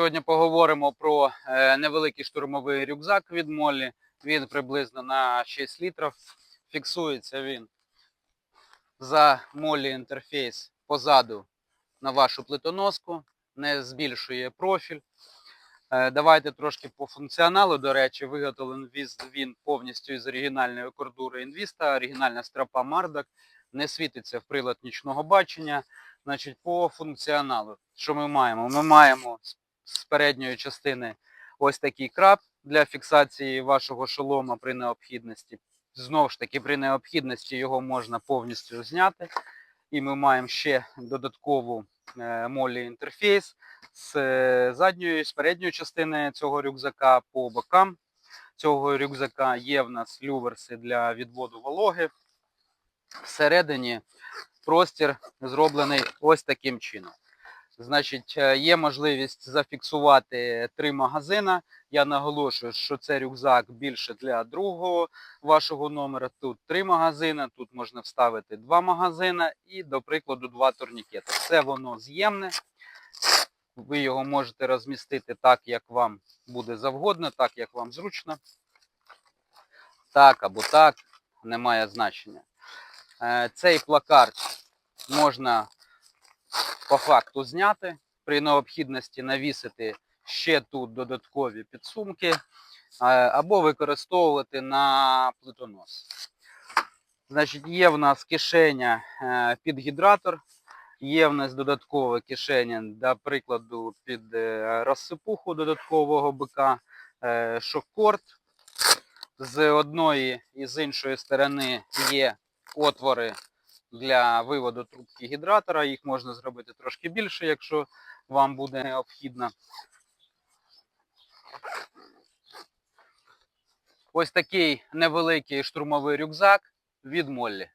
Сьогодні поговоримо про е, невеликий штурмовий рюкзак від Молі. Він приблизно на 6 літрів. Фіксується він за Молі інтерфейс позаду на вашу плитоноску, не збільшує профіль. Е, Давайте трошки по функціоналу. До речі, виготовлений він повністю із оригінальної кордури Інвіста, оригінальна стропа Мардак, не світиться в прилад нічного бачення. Значить, по функціоналу, що ми маємо? Ми маємо з- передньої частини ось такий краб для фіксації вашого шолома при необхідності. Знову ж таки, при необхідності його можна повністю зняти. І ми маємо ще додаткову е, молі інтерфейс з е, задньої, з передньої частини цього рюкзака по бокам цього рюкзака є в нас люверси для відводу вологи. Всередині простір зроблений ось таким чином. Значить, е, є можливість зафіксувати три магазина. Я наголошую, що це рюкзак більше для другого вашого номера. Тут три магазини, тут можна вставити два магазини і, до прикладу, два турнікети. Все воно з'ємне. Ви його можете розмістити так, як вам буде завгодно, так, як вам зручно. Так або так, немає значення. Е, Цей плакат можна по факту зняти, при необхідності навісити ще тут додаткові підсумки, е, або використовувати на плитонос. Значить, є в нас кишеня е, під гідратор, є в нас додаткове кишеня, для прикладу, під е, розсипуху додаткового бика, шоккорд. З одної і з іншої сторони є отвори для виводу трубки гідратора. Їх можна зробити трошки більше, якщо вам буде необхідно. Ось такий невеликий штурмовий рюкзак від Моллі.